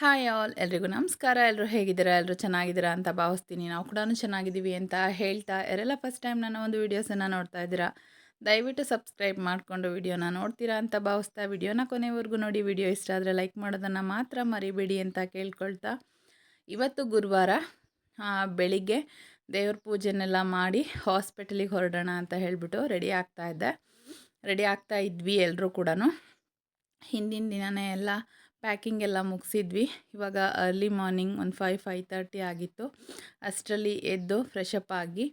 Hi all. ಎಲ್ರಿಗೂ ನಮಸ್ಕಾರ. ಎಲ್ಲರೂ ಹೇಗಿದ್ದೀರಾ? ಎಲ್ಲರೂ ಚೆನ್ನಾಗಿದ್ದೀರಾ ಅಂತ ಭಾವಿಸ್ತೀನಿ. ನಾವು ಕೂಡ ಚೆನ್ನಾಗಿದ್ದೀವಿ ಅಂತ ಹೇಳ್ತಾ, ಯಾರೆಲ್ಲ ಫಸ್ಟ್ ಟೈಮ್ ನನ್ನ ಒಂದು ವೀಡಿಯೋಸನ್ನು ನೋಡ್ತಾ ಇದ್ದೀರಾ, ದಯವಿಟ್ಟು ಸಬ್ಸ್ಕ್ರೈಬ್ ಮಾಡಿಕೊಂಡು ವಿಡಿಯೋನ ನೋಡ್ತೀರಾ ಅಂತ ಭಾವಿಸ್ತಾ ವಿಡಿಯೋನ ಕೊನೆವರೆಗೂ ನೋಡಿ ವಿಡಿಯೋ ಇಷ್ಟ ಆದರೆ ಲೈಕ್ ಮಾಡೋದನ್ನು ಮಾತ್ರ ಮರಿಬೇಡಿ ಅಂತ ಕೇಳ್ಕೊಳ್ತಾ, ಇವತ್ತು ಗುರುವಾರ ಬೆಳಿಗ್ಗೆ ದೇವ್ರ ಪೂಜೆನೆಲ್ಲ ಮಾಡಿ ಹಾಸ್ಪಿಟಲಿಗೆ ಹೊರಡೋಣ ಅಂತ ಹೇಳಿಬಿಟ್ಟು ರೆಡಿ ಆಗ್ತಾ ಇದ್ದೆ. ರೆಡಿ ಆಗ್ತಾ ಇದ್ವಿ ಎಲ್ಲರೂ ಕೂಡ ಹಿಂದಿನ ದಿನವೇ ಎಲ್ಲ ಪ್ಯಾಕಿಂಗ್ ಎಲ್ಲ ಮುಗಿಸಿದ್ವಿ. ಇವಾಗ ಅರ್ಲಿ ಮಾರ್ನಿಂಗ್ ಒಂದು ಫೈವ್ ಫೈವ್ ತರ್ಟಿ ಆಗಿತ್ತು. ಅಷ್ಟರಲ್ಲಿ ಎದ್ದು ಫ್ರೆಶ್ ಅಪ್ ಆಗಿ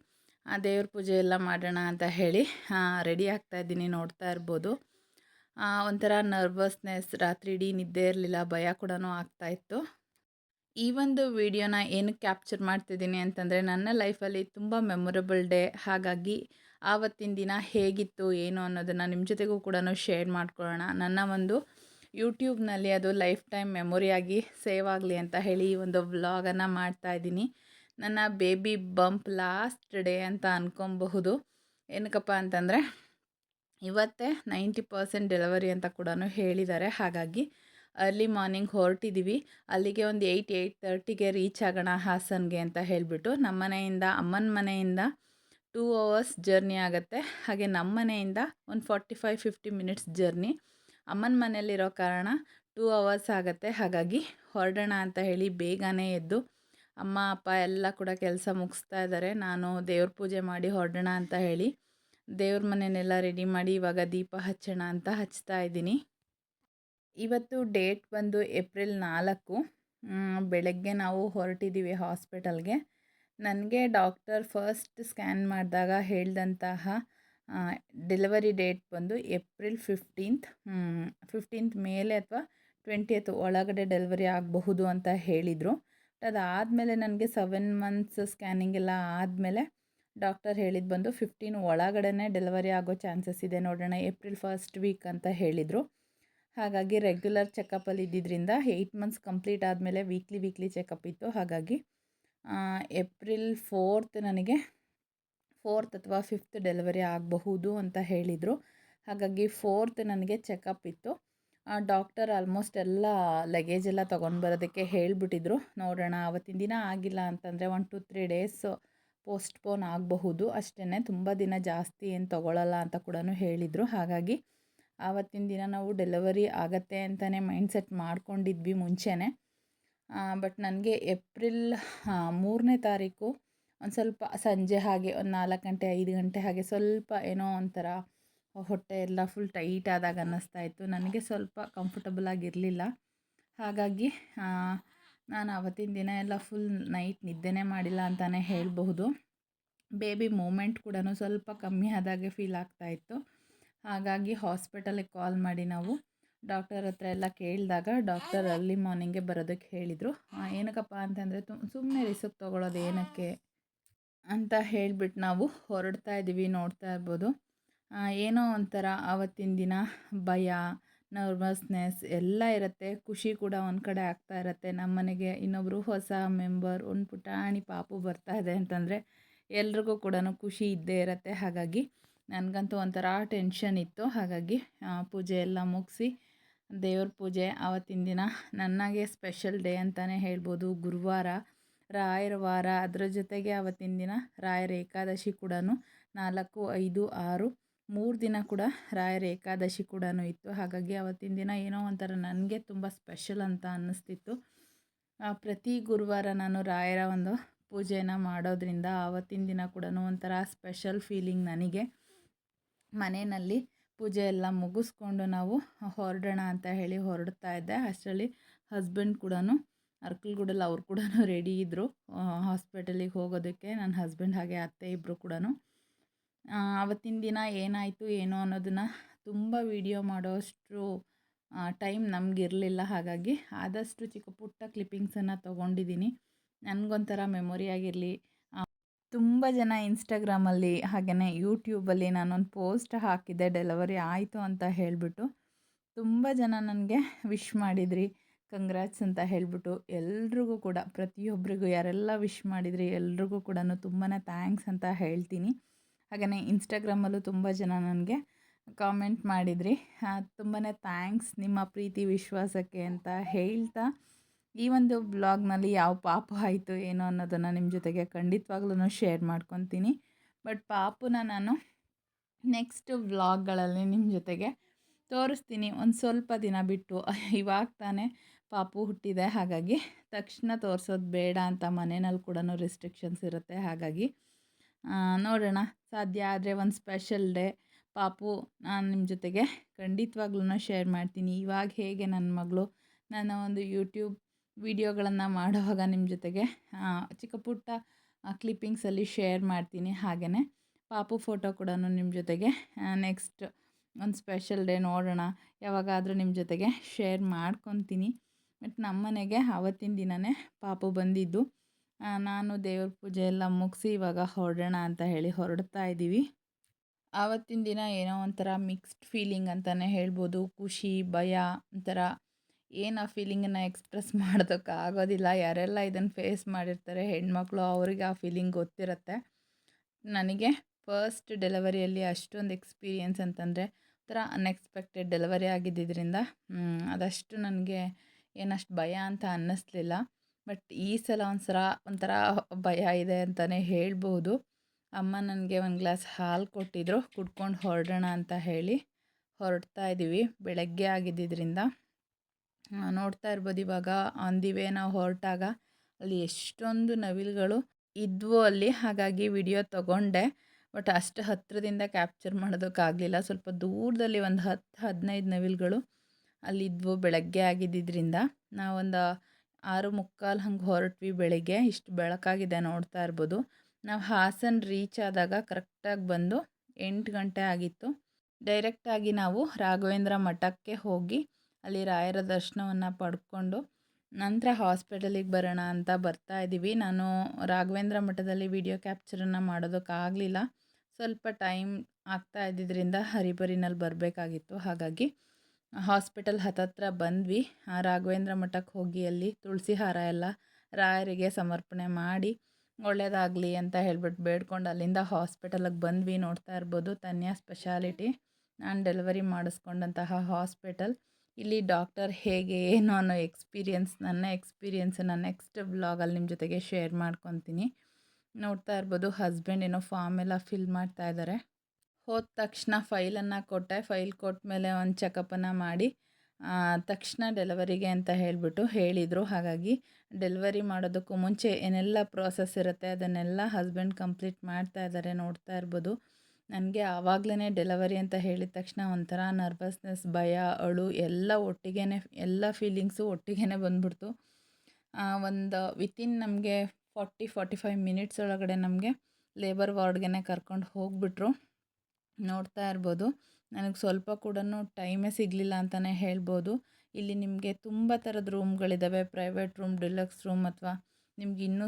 ದೇವ್ರ ಪೂಜೆ ಎಲ್ಲ ಮಾಡೋಣ ಅಂತ ಹೇಳಿ ರೆಡಿ ಆಗ್ತಾ ಇದ್ದೀನಿ ನೋಡ್ತಾ ಇರ್ಬೋದು. ಒಂಥರ ನರ್ವಸ್ನೆಸ್ ರಾತ್ರಿ ಇಡೀ ನಿದ್ದೆ ಇರಲಿಲ್ಲ, ಭಯ ಕೂಡ ಆಗ್ತಾ ಇತ್ತು. ಈ ಒಂದು ವಿಡಿಯೋನ ಏನು ಕ್ಯಾಪ್ಚರ್ ಮಾಡ್ತಿದ್ದೀನಿ ಅಂತಂದರೆ, ನನ್ನ ಲೈಫಲ್ಲಿ ತುಂಬ ಮೆಮೊರಬಲ್ ಡೇ ಹಾಗಾಗಿ ಆವತ್ತಿನ ದಿನ ಹೇಗಿತ್ತು, ಏನು ಅನ್ನೋದನ್ನು ನಿಮ್ಮ ಜೊತೆಗೂ ಕೂಡ ಶೇರ್ ಮಾಡ್ಕೊಳ್ಳೋಣ. ನನ್ನ ಒಂದು ಯೂಟ್ಯೂಬ್ನಲ್ಲಿ ಅದು ಲೈಫ್ ಟೈಮ್ ಮೆಮೊರಿಯಾಗಿ ಸೇವ್ ಆಗಲಿ ಅಂತ ಹೇಳಿ ಈ ಒಂದು ವ್ಲಾಗನ್ನು ಮಾಡ್ತಾ ಇದ್ದೀನಿ. ನನ್ನ ಬೇಬಿ ಬಂಪ್ ಲಾಸ್ಟ್ ಡೇ ಅಂತ ಅನ್ಕೊಬಹುದು. ಏನಕ್ಕಪ್ಪ ಅಂತಂದರೆ, ಇವತ್ತೇ ನೈಂಟಿ ಪರ್ಸೆಂಟ್ ಡೆಲಿವರಿ ಅಂತ ಕೂಡ ಹೇಳಿದ್ದಾರೆ. ಹಾಗಾಗಿ ಅರ್ಲಿ ಮಾರ್ನಿಂಗ್ ಹೊರಟಿದ್ದೀವಿ ಅಲ್ಲಿಗೆ ಒಂದು ಏಯ್ಟ್ ಏಯ್ಟ್ ತರ್ಟಿಗೆ ರೀಚ್ ಆಗೋಣ ಹಾಸನ್ಗೆ ಅಂತ ಹೇಳಿಬಿಟ್ಟು ನಮ್ಮ ಮನೆಯಿಂದ, ಅಮ್ಮನ ಮನೆಯಿಂದ ಟೂ ಅವರ್ಸ್ ಜರ್ನಿ ಆಗುತ್ತೆ. ಹಾಗೆ ನಮ್ಮ ಮನೆಯಿಂದ ಒಂದು forty five, fifty minutes journey. ಅಮ್ಮನ ಮನೆಯಲ್ಲಿರೋ ಕಾರಣ ಟೂ ಅವರ್ಸ್ ಆಗುತ್ತೆ. ಹಾಗಾಗಿ ಹೊರಡೋಣ ಅಂತ ಹೇಳಿ ಬೇಗನೆ ಎದ್ದು ಅಮ್ಮ, ಅಪ್ಪ ಎಲ್ಲ ಕೂಡ ಕೆಲಸ ಮುಗಿಸ್ತಾ ಇದ್ದಾರೆ. ನಾನು ದೇವ್ರ ಪೂಜೆ ಮಾಡಿ ಹೊರಡೋಣ ಅಂತ ಹೇಳಿ ದೇವ್ರ ಮನೆಯನ್ನೆಲ್ಲ ರೆಡಿ ಮಾಡಿ ಇವಾಗ ದೀಪ ಹಚ್ಚೋಣ ಅಂತ ಹಚ್ತಾ ಇದ್ದೀನಿ. ಇವತ್ತು ಡೇಟ್ ಬಂದು ಏಪ್ರಿಲ್ ನಾಲ್ಕು. ಬೆಳಗ್ಗೆ ನಾವು ಹೊರಟಿದ್ದೀವಿ ಹಾಸ್ಪಿಟಲ್ಗೆ ನನಗೆ ಡಾಕ್ಟರ್ ಫಸ್ಟ್ ಸ್ಕ್ಯಾನ್ ಮಾಡಿದಾಗ ಹೇಳಿದಂತಹ ಡೆಲಿವರಿ ಡೇಟ್ ಬಂದು ಏಪ್ರಿಲ್ ಫಿಫ್ಟೀನ್ತ್ ಫಿಫ್ಟೀನ್ತ್ ಮೇಲೆ ಅಥವಾ ಟ್ವೆಂಟಿಯತ್ ಒಳಗಡೆ ಡೆಲಿವರಿ ಆಗಬಹುದು ಅಂತ ಹೇಳಿದರು. ಬಟ್ ಅದಾದಮೇಲೆ ನನಗೆ ಸೆವೆನ್ ಮಂತ್ಸ್ ಸ್ಕ್ಯಾನಿಂಗ್ ಎಲ್ಲ ಆದಮೇಲೆ ಡಾಕ್ಟರ್ ಹೇಳಿದ್ದು ಬಂದು ಫಿಫ್ಟೀನ್ ಒಳಗಡೆ ಡೆಲಿವರಿ ಆಗೋ ಚಾನ್ಸಸ್ ಇದೆ ನೋಡೋಣ ಏಪ್ರಿಲ್ ಫಸ್ಟ್ ವೀಕ್ ಅಂತ ಹೇಳಿದರು. ಹಾಗಾಗಿ ರೆಗ್ಯುಲರ್ ಚೆಕಪ್ಪಲ್ಲಿ ಇದ್ದಿದ್ದರಿಂದ ಏಯ್ಟ್ ಮಂತ್ಸ್ ಕಂಪ್ಲೀಟ್ ಆದಮೇಲೆ ವೀಕ್ಲಿ ವೀಕ್ಲಿ ಚೆಕಪ್ ಇತ್ತು. ಹಾಗಾಗಿ ಏಪ್ರಿಲ್ ಫೋರ್ತ್ ನನಗೆ ಫೋರ್ತ್ ಅಥವಾ ಫಿಫ್ತ್ ಡೆಲಿವರಿ ಆಗಬಹುದು ಅಂತ ಹೇಳಿದರು. ಹಾಗಾಗಿ ಫೋರ್ತ್ ನನಗೆ ಚೆಕಪ್ ಇತ್ತು. ಡಾಕ್ಟರ್ ಆಲ್ಮೋಸ್ಟ್ ಎಲ್ಲ ಲಗೇಜ್ ಎಲ್ಲ ತೊಗೊಂಡು ಬರೋದಕ್ಕೆ ಹೇಳಿಬಿಟ್ಟಿದ್ರು. ನೋಡೋಣ ಆವತ್ತಿನ ದಿನ ಆಗಿಲ್ಲ ಅಂತಂದರೆ one two three days postpone ಆಗಬಹುದು. ಅಷ್ಟೇ ತುಂಬ ದಿನ ಜಾಸ್ತಿ ಏನು ತೊಗೊಳಲ್ಲ ಅಂತ ಕೂಡ ಹೇಳಿದರು. ಹಾಗಾಗಿ ಆವತ್ತಿನ ದಿನ ನಾವು ಡೆಲಿವರಿ ಆಗತ್ತೆ ಅಂತಲೇ ಮೈಂಡ್ಸೆಟ್ ಮಾಡ್ಕೊಂಡಿದ್ವಿ ಮುಂಚೆನೇ. ಬಟ್ ನನಗೆ ಏಪ್ರಿಲ್ ಮೂರನೇ ತಾರೀಕು ಒಂದು ಸ್ವಲ್ಪ ಸಂಜೆ ಹಾಗೆ ಒಂದು ನಾಲ್ಕು ಗಂಟೆ, ಐದು ಗಂಟೆ ಹಾಗೆ ಸ್ವಲ್ಪ ಏನೋ ಒಂಥರ ಹೊಟ್ಟೆ ಎಲ್ಲ ಫುಲ್ ಟೈಟ್ ಆದಾಗ ಅನ್ನಿಸ್ತಾ ಇತ್ತು. ನನಗೆ ಸ್ವಲ್ಪ ಕಂಫರ್ಟಬಲ್ ಆಗಿರಲಿಲ್ಲ. ಹಾಗಾಗಿ ನಾನು ಆವತ್ತಿನ ದಿನ ಎಲ್ಲ ಫುಲ್ ನೈಟ್ ನಿದ್ದೆನೇ ಮಾಡಿಲ್ಲ ಅಂತಲೇ ಹೇಳಬಹುದು. ಬೇಬಿ ಮೂಮೆಂಟ್ ಕೂಡ ಸ್ವಲ್ಪ ಕಮ್ಮಿ ಆದಾಗೆ ಫೀಲ್ ಆಗ್ತಾ ಇತ್ತು. ಹಾಗಾಗಿ ಹಾಸ್ಪಿಟಲಿಗೆ ಕಾಲ್ ಮಾಡಿ ನಾವು. ಡಾಕ್ಟರ್ ಹತ್ರ ಎಲ್ಲ ಕೇಳಿದಾಗ ಡಾಕ್ಟರ್ ಅರ್ಲಿ ಮಾರ್ನಿಂಗೆ ಬರೋದಕ್ಕೆ ಹೇಳಿದರು. ಏನಕ್ಕಪ್ಪ ಅಂತಂದರೆ ತು ಸುಮ್ಮನೆ ರಿಸ್ಕ್ ತೊಗೊಳೋದು ಏನಕ್ಕೆ? ಅಂತ ಹೇಳ್ಬಿಟ್ಟು ನಾವು ಹೊರಡ್ತಾ ಇದ್ದೀವಿ, ನೋಡ್ತಾ ಇರ್ಬೋದು. ಏನೋ ಒಂಥರ ಆವತ್ತಿನ ದಿನ ಭಯ ನರ್ವಸ್ನೆಸ್ ಎಲ್ಲ ಇರುತ್ತೆ. ಖುಷಿ ಕೂಡ ಒಂದು ಕಡೆ ಆಗ್ತಾ ಇರುತ್ತೆ. ನಮ್ಮ ಮನೆಗೆ ಇನ್ನೊಬ್ಬರು ಹೊಸ ಮೆಂಬರ್ ಒಂದು ಪುಟಾಣಿ ಪಾಪು ಬರ್ತಾ ಇದೆ ಅಂತಂದರೆ ಎಲ್ರಿಗೂ ಕೂಡ ಖುಷಿ ಇದ್ದೇ ಇರುತ್ತೆ. ಹಾಗಾಗಿ ನನಗಂತೂ ಒಂಥರ ಟೆನ್ಷನ್ ಇತ್ತು. ಹಾಗಾಗಿ ಪೂಜೆ ಎಲ್ಲ ಮುಗಿಸಿ ದೇವ್ರ ಪೂಜೆ ಆವತ್ತಿನ ದಿನ ನನಗೆ ಸ್ಪೆಷಲ್ ಡೇ ಅಂತಲೇ ಹೇಳ್ಬೋದು. ಗುರುವಾರ ರಾಯರ ವಾರ ಅದರ ಜೊತೆಗೆ ಆವತ್ತಿನ ದಿನ ರಾಯರ ಏಕಾದಶಿ ಕೂಡ ನಾಲ್ಕು, ಐದು, ಆರು, ಮೂರು ದಿನ ಕೂಡ ರಾಯರ ಏಕಾದಶಿ ಕೂಡ ಇತ್ತು. ಹಾಗಾಗಿ ಆವತ್ತಿನ ದಿನ ಏನೋ ಒಂಥರ ನನಗೆ ತುಂಬ ಸ್ಪೆಷಲ್ ಅಂತ ಅನ್ನಿಸ್ತಿತ್ತು. ಪ್ರತಿ ಗುರುವಾರ ನಾನು ರಾಯರ ಒಂದು ಪೂಜೆನ ಮಾಡೋದ್ರಿಂದ ಆವತ್ತಿನ ದಿನ ಕೂಡ ಒಂಥರ ಸ್ಪೆಷಲ್ ಫೀಲಿಂಗ್ ನನಗೆ. ಮನೆಯಲ್ಲಿ ಪೂಜೆ ಎಲ್ಲ ಮುಗಿಸ್ಕೊಂಡು ನಾವು ಹೊರಡೋಣ ಅಂತ ಹೇಳಿ ಹೊರಡ್ತಾ ಇದ್ದೆ. ಅಷ್ಟರಲ್ಲಿ ಹಸ್ಬೆಂಡ್ ಕೂಡ ಅರ್ಕಲ್ಗೂಡಲ್ಲಿ ಅವ್ರು ಕೂಡ ರೆಡಿ ಇದ್ದರು ಹಾಸ್ಪಿಟಲಿಗೆ ಹೋಗೋದಕ್ಕೆ ನನ್ನ ಹಸ್ಬೆಂಡ್ ಹಾಗೆ ಅತ್ತೆ ಇಬ್ಬರು ಕೂಡ ಆವತ್ತಿನ ದಿನ ಏನಾಯಿತು ಏನೋ ಅನ್ನೋದನ್ನು ತುಂಬ ವಿಡಿಯೋ ಮಾಡೋಷ್ಟು ಟೈಮ್ ನಮಗಿರಲಿಲ್ಲ ಹಾಗಾಗಿ ಆದಷ್ಟು ಚಿಕ್ಕ ಪುಟ್ಟ ಕ್ಲಿಪ್ಪಿಂಗ್ಸನ್ನು ತೊಗೊಂಡಿದ್ದೀನಿ ನನಗೊಂಥರ ಮೆಮೊರಿ ಆಗಿರಲಿ ತುಂಬ ಜನ ಇನ್ಸ್ಟಾಗ್ರಾಮಲ್ಲಿ ಹಾಗೆಯೇ ಯೂಟ್ಯೂಬಲ್ಲಿ ನಾನೊಂದು ಪೋಸ್ಟ್ ಹಾಕಿದ್ದೆ ಡೆಲಿವರಿ ಆಯಿತು ಅಂತ ಹೇಳಿಬಿಟ್ಟು ತುಂಬ ಜನ ನನಗೆ ವಿಶ್ ಮಾಡಿದ್ರಿ. ಕಂಗ್ರ್ಯಾಟ್ಸ್ ಅಂತ ಹೇಳಿಬಿಟ್ಟು ಎಲ್ರಿಗೂ ಕೂಡ ಪ್ರತಿಯೊಬ್ಬರಿಗೂ ಯಾರೆಲ್ಲ ವಿಶ್ ಮಾಡಿದ್ರಿ ಎಲ್ರಿಗೂ ಕೂಡ ತುಂಬಾ ಥ್ಯಾಂಕ್ಸ್ ಅಂತ ಹೇಳ್ತೀನಿ. ಹಾಗೆಯೇ ಇನ್ಸ್ಟಾಗ್ರಾಮಲ್ಲೂ ತುಂಬ ಜನ ನನಗೆ ಕಾಮೆಂಟ್ ಮಾಡಿದ್ರಿ. ತುಂಬಾ ಥ್ಯಾಂಕ್ಸ್ ನಿಮ್ಮ ಪ್ರೀತಿ, ವಿಶ್ವಾಸಕ್ಕೆ ಅಂತ ಹೇಳ್ತಾ. ಈ ಒಂದು ಬ್ಲಾಗ್ನಲ್ಲಿ ಯಾವ ಪಾಪು ಆಯಿತು ಏನೋ ಅನ್ನೋದನ್ನು ನಿಮ್ಮ ಜೊತೆಗೆ ಖಂಡಿತವಾಗ್ಲೂ ಶೇರ್ ಮಾಡ್ಕೊತೀನಿ. ಬಟ್ ಪಾಪುನ ನಾನು ನೆಕ್ಸ್ಟ್ ವ್ಲಾಗ್ಗಳಲ್ಲಿ ನಿಮ್ಮ ಜೊತೆಗೆ ತೋರಿಸ್ತೀನಿ. ಒಂದು ಸ್ವಲ್ಪ ದಿನ ಬಿಟ್ಟು, ಇವಾಗ ತಾನೇ ಪಾಪು ಹುಟ್ಟಿದೆ, ಹಾಗಾಗಿ ತಕ್ಷಣ ತೋರಿಸೋದು ಬೇಡ ಅಂತ ಮನೆಯಲ್ಲಿ ಕೂಡ ರೆಸ್ಟ್ರಿಕ್ಷನ್ಸ್ ಇರುತ್ತೆ, ಹಾಗಾಗಿ ನೋಡೋಣ, ಸಾಧ್ಯ ಆದರೆ ಒಂದು ಸ್ಪೆಷಲ್ ಡೇ ಪಾಪು ನಾನು ನಿಮ್ಮ ಜೊತೆಗೆ ಖಂಡಿತವಾಗ್ಲೂ ಶೇರ್ ಮಾಡ್ತೀನಿ. ಇವಾಗ ಹೇಗೆ ನನ್ನ ಮಗಳು ನನ್ನ ಒಂದು ಯೂಟ್ಯೂಬ್ ವಿಡಿಯೋಗಳನ್ನು ಮಾಡುವಾಗ ನಿಮ್ಮ ಜೊತೆಗೆ ಚಿಕ್ಕ ಪುಟ್ಟ ಕ್ಲಿಪ್ಪಿಂಗ್ಸಲ್ಲಿ ಶೇರ್ ಮಾಡ್ತೀನಿ ಹಾಗೆಯೇ ಪಾಪು ಫೋಟೋ ಕೂಡ ನಿಮ್ಮ ಜೊತೆಗೆ ನೆಕ್ಸ್ಟ್ ಒಂದು ಸ್ಪೆಷಲ್ ಡೇ ನೋಡೋಣ. ಯಾವಾಗಾದರೂ ನಿಮ್ಮ ಜೊತೆಗೆ ಶೇರ್ ಮಾಡ್ಕೊತೀನಿ. ಬಟ್ ನಮ್ಮನೆಗೆ ಆವತ್ತಿನ ದಿನವೇ ಪಾಪು ಬಂದಿದ್ದು. ನಾನು ದೇವ್ರ ಪೂಜೆ ಎಲ್ಲ ಮುಗಿಸಿ ಇವಾಗ ಹೊರಡೋಣ ಅಂತ ಹೇಳಿ ಹೊರಡ್ತಾ ಇದ್ದೀವಿ. ಆವತ್ತಿನ ದಿನ ಏನೋ ಒಂಥರ ಮಿಕ್ಸ್ಡ್ ಫೀಲಿಂಗ್ ಅಂತಲೇ ಹೇಳ್ಬೋದು. ಖುಷಿ ಭಯ ಒಂಥರ ಏನು ಆ ಫೀಲಿಂಗನ್ನು ಎಕ್ಸ್ಪ್ರೆಸ್ ಮಾಡೋದಕ್ಕೆ ಆಗೋದಿಲ್ಲ. ಯಾರೆಲ್ಲ ಇದನ್ನು ಫೇಸ್ ಮಾಡಿರ್ತಾರೆ ಹೆಣ್ಮಕ್ಳು ಅವ್ರಿಗೆ ಆ ಫೀಲಿಂಗ್ ಗೊತ್ತಿರುತ್ತೆ. ನನಗೆ ಫಸ್ಟ್ ಡೆಲಿವರಿಯಲ್ಲಿ ಅಷ್ಟೊಂದು ಎಕ್ಸ್ಪೀರಿಯೆನ್ಸ್ ಅಂತಂದರೆ ಒಂಥರ ಅನ್ಎಕ್ಸ್ಪೆಕ್ಟೆಡ್ ಡೆಲಿವರಿ ಆಗಿದ್ದರಿಂದ ಮ್, ಅದಷ್ಟು ನನಗೆ ಏನಷ್ಟು ಭಯ ಅಂತ ಅನ್ನಿಸ್ಲಿಲ್ಲ. ಬಟ್ ಈ ಸಲ ಒಂದ್ಸಲ ಒಂಥರ ಭಯ ಇದೆ ಅಂತಲೇ ಹೇಳ್ಬೋದು. ಅಮ್ಮ ನನಗೆ ಒಂದು ಗ್ಲಾಸ್ ಹಾಲು ಕೊಟ್ಟಿದ್ರು, ಕುಡ್ಕೊಂಡು ಹೊರಡೋಣ ಅಂತ ಹೇಳಿ ಹೊರಡ್ತಾ ಇದ್ದೀವಿ ಬೆಳಗ್ಗೆ ಆಗಿದ್ದರಿಂದ ನೋಡ್ತಾ ಇರ್ಬೋದು ಇವಾಗ ಆನ್ ನಾವು ಹೊರಟಾಗ ಅಲ್ಲಿ ಎಷ್ಟೊಂದು ನವಿಲುಗಳು ಇದ್ವು ಅಲ್ಲಿ, ಹಾಗಾಗಿ ವಿಡಿಯೋ ತಗೊಂಡೆ. ಬಟ್ ಅಷ್ಟು ಹತ್ತಿರದಿಂದ ಕ್ಯಾಪ್ಚರ್ ಮಾಡೋದಕ್ಕಾಗಲಿಲ್ಲ. ಸ್ವಲ್ಪ ದೂರದಲ್ಲಿ ಒಂದು ಹತ್ತು ಹದಿನೈದು ನವಿಲುಗಳು ಅಲ್ಲಿದ್ವು ಬೆಳಗ್ಗೆ ಆಗಿದ್ದಿದ್ರಿಂದ. ನಾವೊಂದು ಆರು ಮುಕ್ಕಾಲು ಹಂಗೆ ಹೊರಟ್ವಿ ಬೆಳಗ್ಗೆ. ಇಷ್ಟು ಬೆಳಕಾಗಿದೆ ನೋಡ್ತಾ ಇರ್ಬೋದು. ನಾವು ಹಾಸನ ರೀಚ್ ಆದಾಗ ಕರೆಕ್ಟಾಗಿ ಬಂದು ಎಂಟು ಗಂಟೆ ಆಗಿತ್ತು. ಡೈರೆಕ್ಟಾಗಿ ನಾವು ರಾಘವೇಂದ್ರ ಮಠಕ್ಕೆ ಹೋಗಿ ಅಲ್ಲಿ ರಾಯರ ದರ್ಶನವನ್ನು ಪಡ್ಕೊಂಡು ನಂತರ ಹಾಸ್ಪಿಟಲಿಗೆ ಬರೋಣ ಅಂತ ಬರ್ತಾ ಇದ್ದೀವಿ. ನಾನು ರಾಘವೇಂದ್ರ ಮಠದಲ್ಲಿ ವಿಡಿಯೋ ಕ್ಯಾಪ್ಚರನ್ನು ಮಾಡೋದಕ್ಕಾಗಲಿಲ್ಲ ಸ್ವಲ್ಪ ಟೈಮ್ ಆಗ್ತಾ ಇದ್ದಿದ್ದರಿಂದ ಹರಿಬರಿನಲ್ಲಿ ಬರಬೇಕಾಗಿತ್ತು. ಹಾಗಾಗಿ ಹಾಸ್ಪಿಟಲ್ ಹತ್ತತ್ರ ಬಂದ್ವಿ. ರಾಘವೇಂದ್ರ ಮಠಕ್ಕೆ ಹೋಗಿ ಅಲ್ಲಿ ತುಳಸಿ ಹಾರ ಎಲ್ಲ ರಾಯರಿಗೆ ಸಮರ್ಪಣೆ ಮಾಡಿ ಒಳ್ಳೆಯದಾಗಲಿ ಅಂತ ಹೇಳ್ಬಿಟ್ಟು ಬೇಡ್ಕೊಂಡು ಅಲ್ಲಿಂದ ಹಾಸ್ಪಿಟಲಿಗೆ ಬಂದ್ವಿ. ನೋಡ್ತಾ ಇರ್ಬೋದು ತನ್ಯಾ ಸ್ಪೆಷಾಲಿಟಿ. ನಾನು ಡೆಲಿವರಿ ಮಾಡಿಸ್ಕೊಂಡಂತಹ ಹಾಸ್ಪಿಟಲ್. ಇಲ್ಲಿ ಡಾಕ್ಟರ್ ಹೇಗೆ, ಏನು ಅನ್ನೋ ಎಕ್ಸ್ಪೀರಿಯನ್ಸ್, ನನ್ನ ಎಕ್ಸ್ಪೀರಿಯನ್ಸನ್ನು ನೆಕ್ಸ್ಟ್ ಬ್ಲಾಗಲ್ಲಿ ನಿಮ್ಮ ಜೊತೆಗೆ ಶೇರ್ ಮಾಡ್ಕೊತೀನಿ. ನೋಡ್ತಾ ಇರ್ಬೋದು ಹಸ್ಬೆಂಡ್ ಏನೋ ಫಾರ್ಮ್ ಎಲ್ಲ ಫಿಲ್ ಮಾಡ್ತಾ ಇದ್ದಾರೆ ಹೋದ ತಕ್ಷಣ ಫೈಲನ್ನು ಕೊಟ್ಟೆ. ಫೈಲ್ ಕೊಟ್ಟ ಮೇಲೆ ಒಂದು ಚೆಕಪ್ಪನ್ನು ಮಾಡಿ ತಕ್ಷಣ ಡೆಲಿವರಿಗೆ ಅಂತ ಹೇಳಿಬಿಟ್ಟು ಹೇಳಿದರು. ಹಾಗಾಗಿ ಡೆಲಿವರಿ ಮಾಡೋದಕ್ಕೂ ಮುಂಚೆ ಏನೆಲ್ಲ ಪ್ರೋಸೆಸ್ ಇರುತ್ತೆ, ಅದನ್ನೆಲ್ಲ ಹಸ್ಬೆಂಡ್ ಕಂಪ್ಲೀಟ್ ಮಾಡ್ತಾ ಇದ್ದಾರೆ ನೋಡ್ತಾ ಇರ್ಬೋದು. ನನಗೆ ಆವಾಗಲೇ ಡೆಲಿವರಿ ಅಂತ ಹೇಳಿದ ತಕ್ಷಣ ಒಂಥರ ನರ್ವಸ್ನೆಸ್, ಭಯ, ಅಳು ಎಲ್ಲ ಒಟ್ಟಿಗೆ ಎಲ್ಲ ಫೀಲಿಂಗ್ಸು ಒಟ್ಟಿಗೆ ಬಂದ್ಬಿಡ್ತು. ಒಂದು ವಿತಿನ್ ನಮಗೆ ಫಾರ್ಟಿ ಫಾರ್ಟಿ ಫೈವ್ ಮಿನಿಟ್ಸ್ ಒಳಗಡೆ ನಮಗೆ ಲೇಬರ್ ವಾರ್ಡ್ಗೆ ಕರ್ಕೊಂಡು ಹೋಗ್ಬಿಟ್ರು. ನೋಡ್ತಾ ಇರ್ಬೋದು. ನನಗೆ ಸ್ವಲ್ಪ ಕೂಡ ಟೈಮೇ ಸಿಗಲಿಲ್ಲ ಅಂತಲೇ ಹೇಳ್ಬೋದು. ಇಲ್ಲಿ ನಿಮಗೆ ತುಂಬ ಥರದ ರೂಮ್ಗಳಿದ್ದಾವೆ ಪ್ರೈವೇಟ್ ರೂಮ್, ಡಿಲಕ್ಸ್ ರೂಮ್ ಅಥವಾ ನಿಮ್ಗೆ ಇನ್ನೂ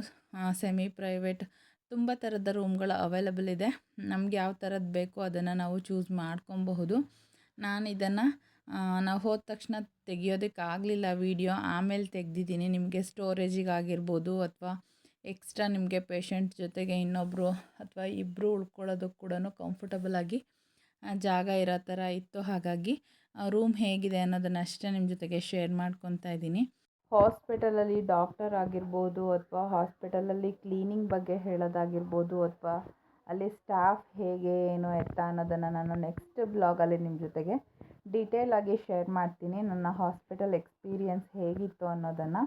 ಸೆಮಿ ಪ್ರೈವೇಟ್ ತುಂಬ ಥರದ ರೂಮ್ಗಳು ಅವೈಲಬಲ್ ಇದೆ. ನಮ್ಗೆ ಯಾವ ಥರದ್ದು ಬೇಕೋ ಅದನ್ನು ನಾವು ಚೂಸ್ ಮಾಡ್ಕೊಬಹುದು. ನಾನು ಇದನ್ನು ನಾವು ಹೋದ ತಕ್ಷಣ ತೆಗಿಯೋದಕ್ಕಾಗಲಿಲ್ಲ ವೀಡಿಯೋ. ಆಮೇಲೆ ತೆಗ್ದಿದ್ದೀನಿ. ನಿಮಗೆ ಸ್ಟೋರೇಜಿಗಾಗಿರ್ಬೋದು ಅಥವಾ ಎಕ್ಸ್ಟ್ರಾ ನಿಮಗೆ ಪೇಷಂಟ್ ಜೊತೆಗೆ ಇನ್ನೊಬ್ಬರು ಅಥವಾ ಇಬ್ಬರು ಉಳ್ಕೊಳ್ಳೋದಕ್ಕೆ ಕೂಡ ಕಂಫರ್ಟಬಲ್ ಆಗಿ ಜಾಗ ಇರೋ ಥರ ಇತ್ತು. ಹಾಗಾಗಿ ರೂಮ್ ಹೇಗಿದೆ ಅನ್ನೋದನ್ನು ಅಷ್ಟೇ ನಿಮ್ಮ ಜೊತೆಗೆ ಶೇರ್ ಮಾಡ್ಕೊತಾ ಇದ್ದೀನಿ. ಹಾಸ್ಪಿಟಲಲ್ಲಿ ಡಾಕ್ಟರ್ ಆಗಿರ್ಬೋದು ಅಥವಾ ಹಾಸ್ಪಿಟಲಲ್ಲಿ ಕ್ಲೀನಿಂಗ್ ಬಗ್ಗೆ ಹೇಳೋದಾಗಿರ್ಬೋದು ಅಥವಾ ಅಲ್ಲಿ ಸ್ಟಾಫ್ ಹೇಗೆ, ಏನು ಎತ್ತ ಅನ್ನೋದನ್ನು ನಾನು ನೆಕ್ಸ್ಟ್ ಬ್ಲಾಗಲ್ಲಿ ನಿಮ್ಮ ಜೊತೆಗೆ ಡೀಟೇಲ್ ಶೇರ್ ಮಾಡ್ತೀನಿ. ನನ್ನ ಹಾಸ್ಪಿಟಲ್ ಎಕ್ಸ್ಪೀರಿಯನ್ಸ್ ಹೇಗಿತ್ತು ಅನ್ನೋದನ್ನು.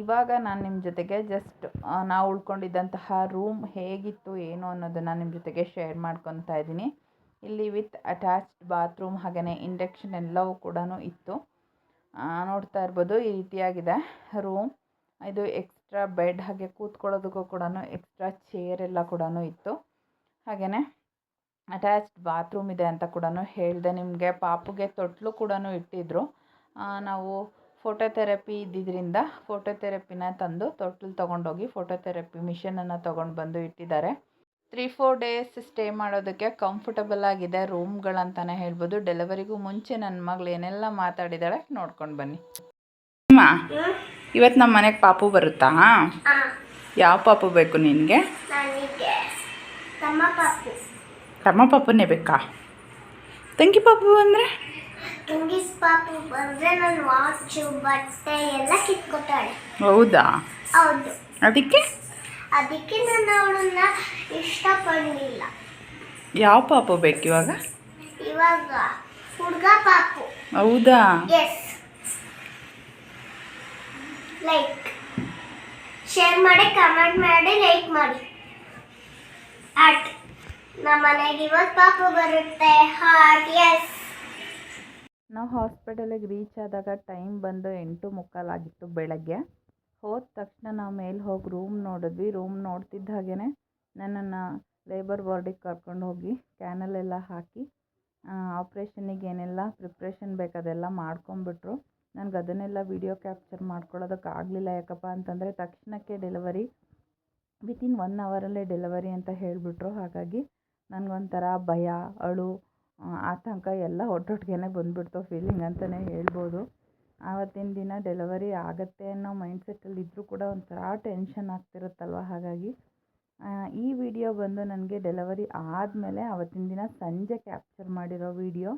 ಇವಾಗ ನಾನು ನಿಮ್ಮ ಜೊತೆಗೆ ಜಸ್ಟ್ ನಾವು ಉಳ್ಕೊಂಡಿದ್ದಂತಹ ರೂಮ್ ಹೇಗಿತ್ತು, ಏನು ಅನ್ನೋದನ್ನು ನಿಮ್ಮ ಜೊತೆಗೆ ಶೇರ್ ಮಾಡ್ಕೊತಾ ಇದ್ದೀನಿ. ಇಲ್ಲಿ ವಿತ್ ಅಟ್ಯಾಚ್ಡ್ ಬಾತ್ರೂಮ್ ಹಾಗೆಯೇ ಇಂಡಕ್ಷನ್ ಎಲ್ಲವೂ ಕೂಡ ಇತ್ತು. ನೋಡ್ತಾ ಇರ್ಬೋದು, ಈ ರೀತಿಯಾಗಿದೆ ರೂಮ್ ಇದು ಎಕ್ಸ್ಟ್ರಾ ಬೆಡ್ ಹಾಗೆ ಕೂತ್ಕೊಳ್ಳೋದಕ್ಕೂ ಕೂಡ ಎಕ್ಸ್ಟ್ರಾ ಚೇರ್ ಎಲ್ಲ ಕೂಡ ಇತ್ತು. ಹಾಗೆಯೇ ಅಟ್ಯಾಚ್ಡ್ ಬಾತ್ರೂಮ್ ಇದೆ ಅಂತ ಕೂಡ ಹೇಳಿದೆ ನಿಮಗೆ. ಪಾಪುಗೆ ತೊಟ್ಲು ಕೂಡ ಇಟ್ಟಿದ್ದರು ನಾವು ಫೋಟೋಥೆರಪಿ ಇದ್ದಿದ್ದರಿಂದ ಫೋಟೋಥೆರಪಿನ ತಂದು ತೊಟ್ಲು ತೊಗೊಂಡೋಗಿ ಫೋಟೋಥೆರಪಿ ಮಿಷನನ್ನು ತೊಗೊಂಡು ಬಂದು ಇಟ್ಟಿದ್ದಾರೆ. ತ್ರೀ ಫೋರ್ ಡೇಸ್ ಸ್ಟೇ ಮಾಡೋದಕ್ಕೆ ಕಂಫರ್ಟಬಲ್ ಆಗಿದೆ ರೂಮ್ಗಳಂತಲೇ ಹೇಳ್ಬೋದು. ಡೆಲಿವರಿಗೂ ಮುಂಚೆ ನನ್ನ ಮಗಳು ಏನೆಲ್ಲ ಮಾತಾಡಿದಾಳೆ ನೋಡ್ಕೊಂಡು ಬನ್ನಿ. ಅಮ್ಮ ಇವತ್ತು ನಮ್ಮ ಮನೆಗೆ ಪಾಪು ಬರುತ್ತಾ? ಯಾವ ಪಾಪು ಬೇಕು ನಿನಗೆ? ತಮ್ಮ ಪಾಪುನೇ ಬೇಕಾ? ತಂಗಿ ಪಾಪು ಅಂದರೆ? ಇಂಗ್ಲಿಷ್ ಪಾಪು ಬಂದ್ರೆ ನನ್ನ ವಾಚು ಬಟ್ಟೆ ಎಲ್ಲ ಕಿತ್ಕೊತಾಳೆ. ಹೌದಾ? ಹೌದು. ಅದಕ್ಕೆ? ಅದಕ್ಕೆ ನಾನು ಅವಳನ್ನ ಇಷ್ಟಪಡಲಿಲ್ಲ. ಯಾವ ಪಾಪು ಬೇಕು ಇವಾಗ? ಇವಾಗ ಹುಡುಗ ಪಾಪು. ಹೌದಾ? ಎಸ್ ಲೈಕ್ ಶೇರ್ ಮಾಡಿ ಕಮೆಂಟ್ ಮಾಡಿ ಲೈಕ್ ಮಾಡಿ. ಆಟ್ ನಮ್ಮ ಮನೆಗೆ ಇವತ್ತು ಪಾಪು ಬರುತ್ತೆ. ಹಾಟ್ ಎಸ್ ನಾವು ಹಾಸ್ಪಿಟಲಿಗೆ ರೀಚ್ ಆದಾಗ ಟೈಮ್ ಬಂದು ಎಂಟು ಮುಕ್ಕಾಲಾಗಿತ್ತು ಬೆಳಗ್ಗೆ. ಹೋದ ತಕ್ಷಣ ನಾವು ಮೇಲೆ ಹೋಗಿ ರೂಮ್ ನೋಡಿದ್ವಿ. ರೂಮ್ ನೋಡ್ತಿದ್ದ ಹಾಗೆಯೇ ನನ್ನನ್ನು ಲೇಬರ್ ವಾರ್ಡಿಗೆ ಕರ್ಕೊಂಡು ಹೋಗಿ ಕ್ಯಾನಲೆಲ್ಲ ಹಾಕಿ ಆಪ್ರೇಷನಿಗೆ ಏನೆಲ್ಲ ಪ್ರಿಪ್ರೇಷನ್ ಬೇಕು ಅದೆಲ್ಲ ಮಾಡ್ಕೊಂಬಿಟ್ರು. ನನಗೆ ಅದನ್ನೆಲ್ಲ ವಿಡಿಯೋ ಕ್ಯಾಪ್ಚರ್ ಮಾಡ್ಕೊಳ್ಳೋದಕ್ಕೆ ಆಗಲಿಲ್ಲ. ಯಾಕಪ್ಪ ಅಂತಂದರೆ ತಕ್ಷಣಕ್ಕೆ ಡೆಲಿವರಿ, ವಿತಿನ್ ಒನ್ ಅವರಲ್ಲೇ ಡೆಲಿವರಿ ಅಂತ ಹೇಳಿಬಿಟ್ರು. ಹಾಗಾಗಿ ನನಗೊಂಥರ ಭಯ, ಅಳು ಆತಂಕ ಎಲ್ಲ ಒಟ್ಟೊಟ್ಟಿಗೆನೇ ಬಂದ್ಬಿಡ್ತು. ಫೀಲಿಂಗ್ ಅಂತಲೇ ಹೇಳ್ಬೋದು. ಆವತ್ತಿನ ದಿನ ಡೆಲಿವರಿ ಆಗುತ್ತೆ ಅನ್ನೋ ಮೈಂಡ್ಸೆಟ್ಟಲ್ಲಿ ಇದ್ದರೂ ಕೂಡ ಒಂಥರ ಟೆನ್ಷನ್ ಆಗ್ತಿರುತ್ತಲ್ವ? ಹಾಗಾಗಿ ಈ ವಿಡಿಯೋ ಬಂದು ನನಗೆ ಡೆಲಿವರಿ ಆದಮೇಲೆ ಆವತ್ತಿನ ದಿನ ಸಂಜೆ ಕ್ಯಾಪ್ಚರ್ ಮಾಡಿರೋ ವಿಡಿಯೋ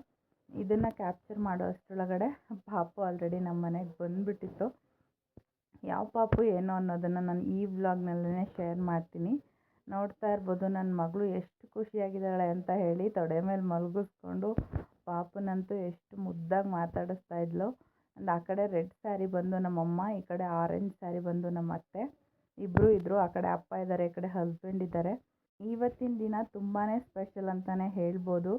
ಇದನ್ನು ಕ್ಯಾಪ್ಚರ್ ಮಾಡೋ ಅಷ್ಟರೊಳಗಡೆ ಪಾಪು ಆಲ್ರೆಡಿ ನಮ್ಮ ಮನೆಗೆ ಬಂದುಬಿಟ್ಟಿತ್ತು. ಯಾವ ಪಾಪು, ಏನು ಅನ್ನೋದನ್ನು ನಾನು ಈ ವ್ಲಾಗ್ನಲ್ಲೇ ಶೇರ್ ಮಾಡ್ತೀನಿ. ನೋಡ್ತಾ ಇರ್ಬೋದು ನನ್ನ ಮಗಳು ಎಷ್ಟು ಖುಷಿಯಾಗಿದ್ದಾಳೆ ಅಂತ ಹೇಳಿ ತೊಡೆ ಮೇಲೆ ಮಲಗಿಸ್ಕೊಂಡು ಪಾಪನಂತೂ ಎಷ್ಟು ಮುದ್ದಾಗಿ ಮಾತಾಡಿಸ್ತಾ ಇದ್ಲು. ಒಂದು ಆ ಕಡೆ ರೆಡ್ ಸ್ಯಾರಿ ಬಂದು ನಮ್ಮಮ್ಮ, ಈ ಕಡೆ ಆರೆಂಜ್ ಸ್ಯಾರಿ ಬಂದು ನಮ್ಮ ಅತ್ತೆ ಇಬ್ಬರು ಇದ್ದರು ಆ ಕಡೆ ಅಪ್ಪ ಇದ್ದಾರೆ ಈ ಕಡೆ ಹಸ್ಬೆಂಡ್ ಇದ್ದಾರೆ ಇವತ್ತಿನ ದಿನ ತುಂಬಾ ಸ್ಪೆಷಲ್ ಅಂತಲೇ ಹೇಳ್ಬೋದು.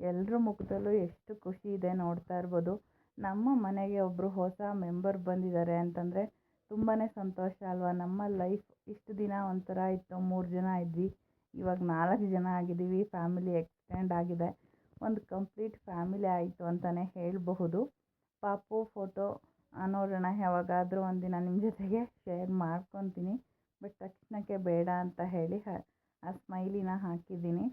ಎಲ್ಲರ ಮುಖದಲ್ಲೂ ಎಷ್ಟು ಖುಷಿ ಇದೆ ನೋಡ್ತಾ ಇರ್ಬೋದು. ನಮ್ಮ ಮನೆಗೆ ಒಬ್ಬರು ಹೊಸ ಮೆಂಬರ್ ಬಂದಿದ್ದಾರೆ ಅಂತಂದರೆ ತುಂಬಾ ಸಂತೋಷ ಅಲ್ವಾ? ನಮ್ಮ ಲೈಫ್ ಇಷ್ಟು ದಿನ ಒಂಥರ ಇತ್ತು, ಮೂರು ಜನ ಇದ್ವಿ. ಇವಾಗ ನಾಲ್ಕು ಜನ ಆಗಿದ್ದೀವಿ ಫ್ಯಾಮಿಲಿ ಎಕ್ಸ್ಟೆಂಡ್ ಆಗಿದೆ. ಒಂದು ಕಂಪ್ಲೀಟ್ ಫ್ಯಾಮಿಲಿ ಆಯಿತು ಅಂತಲೇ ಹೇಳಬಹುದು. ಪಾಪು ಫೋಟೋ ನೋಡೋಣ, ಯಾವಾಗಾದರೂ ಒಂದಿನ ನಿಮ್ಮ ಜೊತೆಗೆ ಶೇರ್ ಮಾಡ್ಕೊತೀನಿ. ಬಟ್ ತಕ್ಷಣಕ್ಕೆ ಬೇಡ ಅಂತ ಹೇಳಿ ಆ ಸ್ಮೈಲಿನ ಹಾಕಿದ್ದೀನಿ.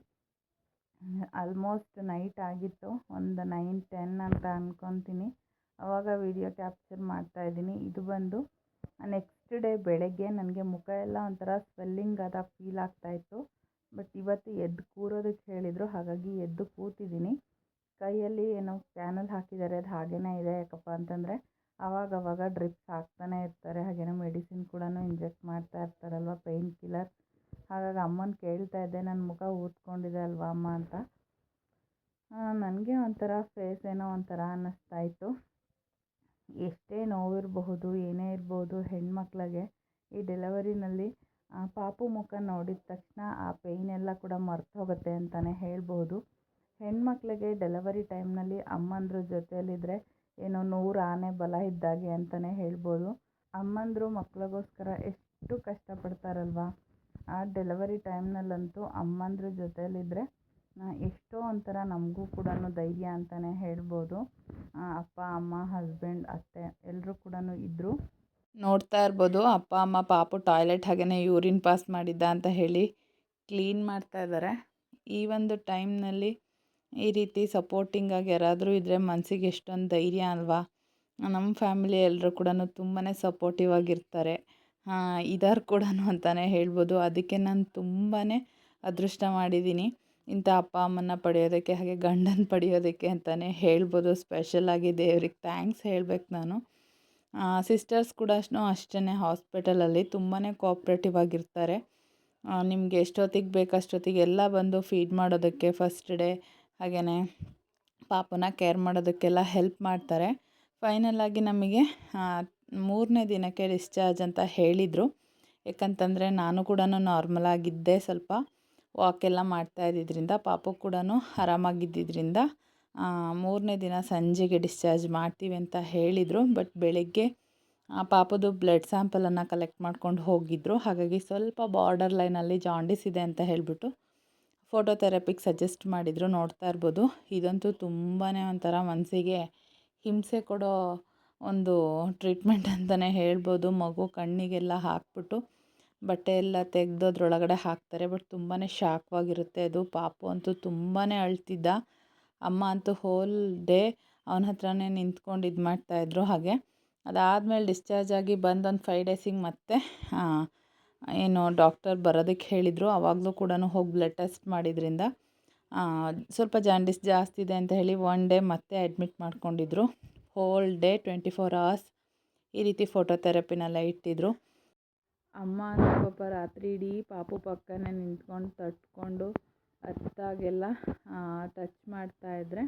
ಆಲ್ಮೋಸ್ಟ್ ನೈಟ್ ಆಗಿತ್ತು, ಒಂದು ನೈನ್ ಟೆನ್ ಅಂತ ಅಂದ್ಕೊತೀನಿ ಆವಾಗ ವಿಡಿಯೋ ಕ್ಯಾಪ್ಚರ್ ಮಾಡ್ತಾ ಇದ್ದೀನಿ. ಇದು ಬಂದು ನೆಕ್ಸ್ಟ್ ಡೇ ಬೆಳಗ್ಗೆ ನನಗೆ ಮುಖ ಎಲ್ಲ ಒಂಥರ ಸ್ವೆಲ್ಲಿಂಗ್ ಆದ ಫೀಲ್ ಆಗ್ತಾಯಿತ್ತು ಬಟ್ ಇವತ್ತು ಎದ್ದು ಕೂರೋದಕ್ಕೆ ಹೇಳಿದರು, ಹಾಗಾಗಿ ಎದ್ದು ಕೂತಿದ್ದೀನಿ. ಕೈಯಲ್ಲಿ ಏನೋ ಕ್ಯಾನಲ್ ಹಾಕಿದ್ದಾರೆ, ಅದು ಹಾಗೇನೇ ಇದೆ, ಯಾಕಪ್ಪ ಅಂತಂದರೆ ಆವಾಗವಾಗ ಡ್ರಿಪ್ಸ್ ಹಾಕ್ತಾನೆ ಇರ್ತಾರೆ. ಹಾಗೇನೋ ಮೆಡಿಸಿನ್ ಕೂಡ ಇಂಜೆಕ್ಟ್ ಮಾಡ್ತಾ ಇರ್ತಾರಲ್ವ ಪೇಯ್ನ್ ಕಿಲ್ಲರ್ ಹಾಗಾಗಿ ಅಮ್ಮನ ಕೇಳ್ತಾ ಇದ್ದೆ ನನ್ನ ಮುಖ ಊದ್ಕೊಂಡಿದೆ ಅಲ್ವಾ ಅಮ್ಮ? ಅಂತ. ನನಗೆ ಒಂಥರ ಫೇಸ್ ಏನೋ ಒಂಥರ ಅನ್ನಿಸ್ತಾ ಇತ್ತು. ಎಷ್ಟೇ ನೋವಿರಬಹುದು, ಏನೇ ಇರ್ಬೋದು, ಹೆಣ್ಮಕ್ಳಿಗೆ ಈ ಡೆಲಿವರಿನಲ್ಲಿ ಪಾಪು ಮುಖ ನೋಡಿದ ತಕ್ಷಣ ಆ ಪೇಯ್ನ್ ಎಲ್ಲ ಕೂಡ ಮರ್ತು ಹೋಗುತ್ತೆ ಅಂತಲೇ ಹೇಳ್ಬೋದು. ಹೆಣ್ಮಕ್ಳಿಗೆ ಡೆಲಿವರಿ ಟೈಮ್ನಲ್ಲಿ ಅಮ್ಮಂದ್ರ ಜೊತೆಯಲ್ಲಿದ್ದರೆ ಏನೋ ನೂರು ಆನೆ ಬಲ ಇದ್ದಾಗೆ ಅಂತಲೇ ಹೇಳ್ಬೋದು. ಅಮ್ಮಂದರು ಮಕ್ಕಳಿಗೋಸ್ಕರ ಎಷ್ಟು ಕಷ್ಟಪಡ್ತಾರಲ್ವ? ಆ ಡೆಲಿವರಿ ಟೈಮ್ನಲ್ಲಂತೂ ಅಮ್ಮಂದ್ರ ಜೊತೆಯಲ್ಲಿದ್ದರೆ ಎಷ್ಟೋ ಒಂಥರ ನಮಗೂ ಕೂಡ ಧೈರ್ಯ ಅಂತಲೇ ಹೇಳ್ಬೋದು. ಅಪ್ಪ, ಅಮ್ಮ ಹಸ್ಬೆಂಡ್ ಅತ್ತೆ ಎಲ್ಲರೂ ಕೂಡ ಇದ್ದರು ನೋಡ್ತಾ ಇರ್ಬೋದು, ಅಪ್ಪ, ಅಮ್ಮ, ಪಾಪು ಟಾಯ್ಲೆಟ್ ಹಾಗೆಯೇ ಯೂರಿನ್ ಪಾಸ್ ಮಾಡಿದ್ದ ಅಂತ ಹೇಳಿ ಕ್ಲೀನ್ ಮಾಡ್ತಾ ಇದ್ದಾರೆ ಈ ಒಂದು ಟೈಮ್ನಲ್ಲಿ ಈ ರೀತಿ ಸಪೋರ್ಟಿಂಗಾಗಿ ಯಾರಾದರೂ ಇದ್ದರೆ ಮನಸ್ಸಿಗೆ ಎಷ್ಟೊಂದು ಧೈರ್ಯ ಅಲ್ವಾ? ನಮ್ಮ ಫ್ಯಾಮಿಲಿ ಎಲ್ಲರೂ ಕೂಡ ತುಂಬಾ ಸಪೋರ್ಟಿವ್ ಆಗಿರ್ತಾರೆ. ಇದಾರು ಕೂಡ ಅಂತಲೇ ಹೇಳ್ಬೋದು. ಅದಕ್ಕೆ ನಾನು ತುಂಬಾ ಅದೃಷ್ಟ ಮಾಡಿದ್ದೀನಿ ಇಂಥ ಅಪ್ಪ ಅಮ್ಮನ ಪಡೆಯೋದಕ್ಕೆ ಹಾಗೆ ಗಂಡನ ಪಡೆಯೋದಕ್ಕೆ ಅಂತಲೇ ಹೇಳ್ಬೋದು ಸ್ಪೆಷಲಾಗಿ ದೇವ್ರಿಗೆ ಥ್ಯಾಂಕ್ಸ್ ಹೇಳಬೇಕು ನಾನು. ಸಿಸ್ಟರ್ಸ್ ಕೂಡ ಅಷ್ಟೇ ಹಾಸ್ಪಿಟಲಲ್ಲಿ ತುಂಬಾ ಕೋಆಪ್ರೇಟಿವ್ ಆಗಿರ್ತಾರೆ. ನಿಮಗೆ ಎಷ್ಟೊತ್ತಿಗೆ ಬೇಕು ಅಷ್ಟೊತ್ತಿಗೆ ಎಲ್ಲ ಬಂದು ಫೀಡ್ ಮಾಡೋದಕ್ಕೆ ಫಸ್ಟ್ ಡೇ ಹಾಗೆಯೇ ಪಾಪನ ಕೇರ್ ಮಾಡೋದಕ್ಕೆಲ್ಲ ಹೆಲ್ಪ್ ಮಾಡ್ತಾರೆ. ಫೈನಲಾಗಿ ನಮಗೆ ಮೂರನೇ ದಿನಕ್ಕೆ ಡಿಸ್ಚಾರ್ಜ್ ಅಂತ ಹೇಳಿದರು. ಯಾಕಂತಂದರೆ ನಾನು ಕೂಡ ನಾರ್ಮಲ್ ಆಗಿದ್ದೆ ಸ್ವಲ್ಪ. ವಾಕೆಲ್ಲ ಮಾಡ್ತಾ ಇದ್ದಿದ್ದರಿಂದ ಪಾಪು ಕೂಡ ಆರಾಮಾಗಿದ್ದಿದ್ದರಿಂದ ಮೂರನೇ ದಿನ ಸಂಜೆಗೆ ಡಿಸ್ಚಾರ್ಜ್ ಮಾಡ್ತೀವಿ ಅಂತ ಹೇಳಿದರು. ಬಟ್ ಬೆಳಗ್ಗೆ ಪಾಪದು ಬ್ಲಡ್ ಸ್ಯಾಂಪಲನ್ನು ಕಲೆಕ್ಟ್ ಮಾಡ್ಕೊಂಡು ಹೋಗಿದ್ದರು ಹಾಗಾಗಿ ಸ್ವಲ್ಪ ಬಾರ್ಡರ್ ಲೈನಲ್ಲಿ ಜಾಂಡಿಸ್ ಇದೆ ಅಂತ ಹೇಳಿಬಿಟ್ಟು ಫೋಟೋ ಥೆರಪಿಗೆ ಸಜೆಸ್ಟ್ ಮಾಡಿದರು. ನೋಡ್ತಾ ಇರ್ಬೋದು. ಇದಂತೂ ತುಂಬಾ ಒಂಥರ ಮನಸ್ಸಿಗೆ ಹಿಂಸೆ ಕೊಡೋ ಒಂದು ಟ್ರೀಟ್ಮೆಂಟ್ ಅಂತಲೇ ಹೇಳ್ಬೋದು. ಮಗು ಕಣ್ಣಿಗೆಲ್ಲ ಹಾಕ್ಬಿಟ್ಟು ಬಟ್ಟೆ ಎಲ್ಲ ತೆಗೆದು ಅದರೊಳಗಡೆ ಹಾಕ್ತಾರೆ. ಬಟ್ ತುಂಬಾ ಶಾಕ್ವಾಗಿರುತ್ತೆ. ಅದು ಪಾಪು ಅಂತೂ ತುಂಬಾ ಅಳ್ತಿದ್ದ. ಅಮ್ಮ ಅಂತೂ ಹೋಲ್ ಡೇ ಅವನ ಹತ್ರನೇ ನಿಂತ್ಕೊಂಡು ಇದು ಮಾಡ್ತಾಯಿದ್ರು ಹಾಗೆ. ಅದಾದಮೇಲೆ ಡಿಸ್ಚಾರ್ಜ್ ಆಗಿ ಬಂದು ಒಂದು ಫೈವ್ ಡೇಸಿಗೆ ಮತ್ತೆ ಏನು ಡಾಕ್ಟರ್ ಬರೋದಕ್ಕೆ ಹೇಳಿದರು. ಆವಾಗಲೂ ಕೂಡ ಹೋಗಿ ಬ್ಲಡ್ ಟೆಸ್ಟ್ ಮಾಡಿದ್ರಿಂದ. ಸ್ವಲ್ಪ ಜಾಂಡಿಸ್ ಜಾಸ್ತಿ ಇದೆ ಅಂತ ಹೇಳಿ ಒನ್ ಡೇ ಮತ್ತೆ ಅಡ್ಮಿಟ್ ಮಾಡ್ಕೊಂಡಿದ್ರು. Whole day twenty four hours ಈ ರೀತಿ ಫೋಟೋ ಥೆರಪಿನೆಲ್ಲ ಇಟ್ಟಿದ್ರು. ಅಮ್ಮ ಅಂತ ಪಾಪ ರಾತ್ರಿ ಇಡೀ ಪಾಪು ಪಕ್ಕನೇ ನಿಂತ್ಕೊಂಡು ತಟ್ಕೊಂಡು ಅತ್ತಾಗೆಲ್ಲ ಟಚ್ ಮಾಡ್ತಾ ಇದ್ದರೆ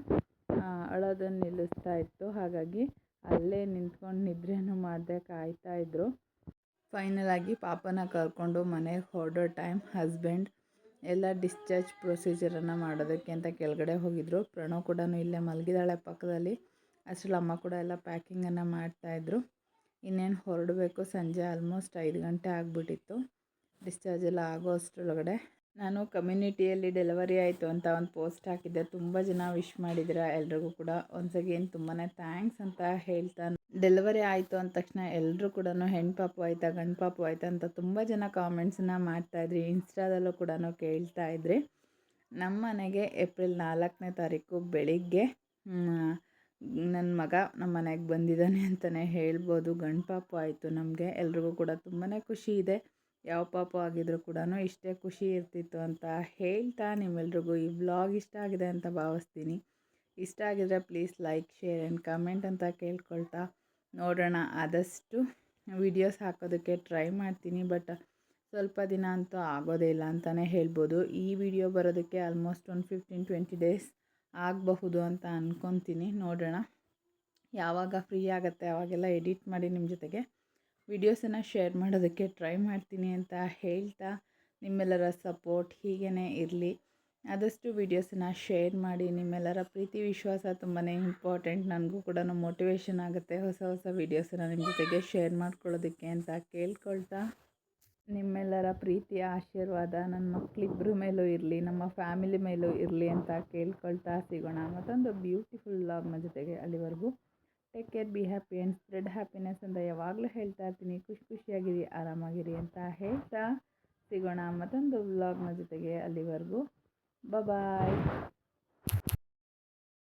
ಅಳೋದನ್ನು ನಿಲ್ಲಿಸ್ತಾ ಇತ್ತು. ಹಾಗಾಗಿ ಅಲ್ಲೇ ನಿಂತ್ಕೊಂಡು ನಿದ್ರೆನೂ ಮಾಡದೆ ಕಾಯ್ತಾಯಿದ್ರು ಫೈನಲ್ ಆಗಿ ಪಾಪನ ಕರ್ಕೊಂಡು ಮನೆಗೆ ಹೊರಡೋ ಟೈಮ್ ಹಸ್ಬೆಂಡ್ ಎಲ್ಲ ಡಿಸ್ಚಾರ್ಜ್ ಪ್ರೊಸೀಜರನ್ನು ಮಾಡೋದಕ್ಕೆ ಅಂತ ಕೆಳಗಡೆ ಹೋಗಿದ್ದರು ಪ್ರಣವ್ ಕೂಡ ಇಲ್ಲೇ ಮಲಗಿದಾಳೆ ಪಕ್ಕದಲ್ಲಿ. ಅಷ್ಟರಲ್ಲಿ ಅಮ್ಮ ಕೂಡ ಎಲ್ಲ ಪ್ಯಾಕಿಂಗನ್ನು ಮಾಡ್ತಾಯಿದ್ರು ಇನ್ನೇನು ಹೊರಡಬೇಕು ಸಂಜೆ ಆಲ್ಮೋಸ್ಟ್ ಐದು ಗಂಟೆ ಆಗಿಬಿಟ್ಟಿತ್ತು. ಡಿಸ್ಚಾರ್ಜ್ ಎಲ್ಲ ಆಗೋ ಅಷ್ಟರೊಳಗಡೆ. ನಾನು ಕಮ್ಯುನಿಟಿಯಲ್ಲಿ ಡೆಲಿವರಿ ಆಯಿತು ಅಂತ ಒಂದು ಪೋಸ್ಟ್ ಹಾಕಿದ್ದೆ. ತುಂಬ ಜನ ವಿಶ್ ಮಾಡಿದ್ದೀರಾ ಎಲ್ರಿಗೂ ಕೂಡ. ಒನ್ಸ್ ಅಗೇನ್ ತುಂಬಾ ಥ್ಯಾಂಕ್ಸ್ ಅಂತ ಹೇಳ್ತಾ ಡೆಲಿವರಿ ಆಯಿತು ಅಂದ ತಕ್ಷಣ ಎಲ್ಲರೂ ಕೂಡ ಹೆಣ್ಣು ಪಾಪು ಆಯಿತಾ ಗಂಡು ಪಾಪು ಆಯಿತಾ ಅಂತ ತುಂಬ ಜನ ಕಾಮೆಂಟ್ಸನ್ನ ಮಾಡ್ತಾಯಿದ್ರಿ ಇನ್ಸ್ಟಾದಲ್ಲೂ ಕೂಡ ಕೇಳ್ತಾ ಇದ್ರಿ. ನಮ್ಮ ಮನೆಗೆ ಏಪ್ರಿಲ್ ನಾಲ್ಕನೇ ತಾರೀಕು ಬೆಳಿಗ್ಗೆ ನನ್ನ ಮಗ ನಮ್ಮ ಮನೆಗೆ ಬಂದಿದ್ದಾನೆ ಅಂತಲೇ ಹೇಳ್ಬೋದು. ಗಂಡು ಪಾಪು ಆಯಿತು ನಮಗೆ. ಎಲ್ರಿಗೂ ಕೂಡ ತುಂಬಾ ಖುಷಿ ಇದೆ. ಯಾವ ಪಾಪು ಆಗಿದ್ರು ಕೂಡ ಇಷ್ಟೇ ಖುಷಿ ಇರ್ತಿತ್ತು ಅಂತ ಹೇಳ್ತಾ ನಿಮ್ಮೆಲ್ರಿಗೂ ಈ ವ್ಲಾಗ್ ಇಷ್ಟ ಆಗಿದೆ ಅಂತ ಭಾವಿಸ್ತೀನಿ. ಇಷ್ಟ ಆಗಿದ್ರೆ please like, share and comment ಅಂತ ಕೇಳ್ಕೊಳ್ತಾ ನೋಡೋಣ. ಆದಷ್ಟು ವಿಡಿಯೋಸ್ ಹಾಕೋದಕ್ಕೆ ಟ್ರೈ ಮಾಡ್ತೀನಿ, ಬಟ್ ಸ್ವಲ್ಪ ದಿನ ಅಂತೂ ಆಗೋದೇ ಇಲ್ಲ ಅಂತಲೇ ಹೇಳ್ಬೋದು. ಈ ವಿಡಿಯೋ ಬರೋದಕ್ಕೆ ಆಲ್ಮೋಸ್ಟ್ ಒಂದು ಫಿಫ್ಟೀನ್ ಟ್ವೆಂಟಿ ಡೇಸ್ ಆಗಬಹುದು ಅಂತ ಅಂದ್ಕೊತೀನಿ ನೋಡೋಣ. ಯಾವಾಗ ಫ್ರೀ ಆಗುತ್ತೆ ಅವಾಗೆಲ್ಲ ಎಡಿಟ್ ಮಾಡಿ ನಿಮ್ಮ ಜೊತೆಗೆ ವಿಡಿಯೋಸನ್ನು ಶೇರ್ ಮಾಡೋದಕ್ಕೆ ಟ್ರೈ ಮಾಡ್ತೀನಿ ಅಂತ ಹೇಳ್ತಾ ನಿಮ್ಮೆಲ್ಲರ ಸಪೋರ್ಟ್ ಹೀಗೇ ಇರಲಿ. ಆದಷ್ಟು ವಿಡಿಯೋಸನ್ನು ಶೇರ್ ಮಾಡಿ ನಿಮ್ಮೆಲ್ಲರ ಪ್ರೀತಿ, ವಿಶ್ವಾಸ ತುಂಬಾ ಇಂಪಾರ್ಟೆಂಟ್ ನನಗೂ ಕೂಡ ಮೋಟಿವೇಶನ್ ಆಗುತ್ತೆ ಹೊಸ ಹೊಸ ವೀಡಿಯೋಸನ್ನು ನಿಮ್ಮ ಜೊತೆಗೆ ಶೇರ್ ಮಾಡ್ಕೊಳ್ಳೋದಕ್ಕೆ ಅಂತ ಕೇಳ್ಕೊಳ್ತಾ. ನಿಮ್ಮೆಲ್ಲರ ಪ್ರೀತಿಯ ಆಶೀರ್ವಾದ ನನ್ನ ಮಕ್ಕಳಿಬ್ಬರ ಮೇಲೂ ಇರಲಿ, ನಮ್ಮ ಫ್ಯಾಮಿಲಿ ಮೇಲೂ ಇರಲಿ ಅಂತ ಕೇಳ್ಕೊಳ್ತಾ ಸಿಗೋಣ. ಮತ್ತೊಂದು ಬ್ಯೂಟಿಫುಲ್ ಲಾಗ್ನ ಜೊತೆಗೆ ಅಲ್ಲಿವರೆಗೂ take care be happy and spread happiness ಅಂತ ಯಾವಾಗಲೂ ಹೇಳ್ತಾ ಇರ್ತೀನಿ. ಖುಷಿ ಖುಷಿಯಾಗಿರಿ, ಆರಾಮಾಗಿರಿ ಅಂತ ಹೇಳ್ತಾ ಸಿಗೋಣ. ಮತ್ತೊಂದು ವ್ಲಾಗ್ನ ಜೊತೆಗೆ ಅಲ್ಲಿವರೆಗೂ. ಬಾಯ್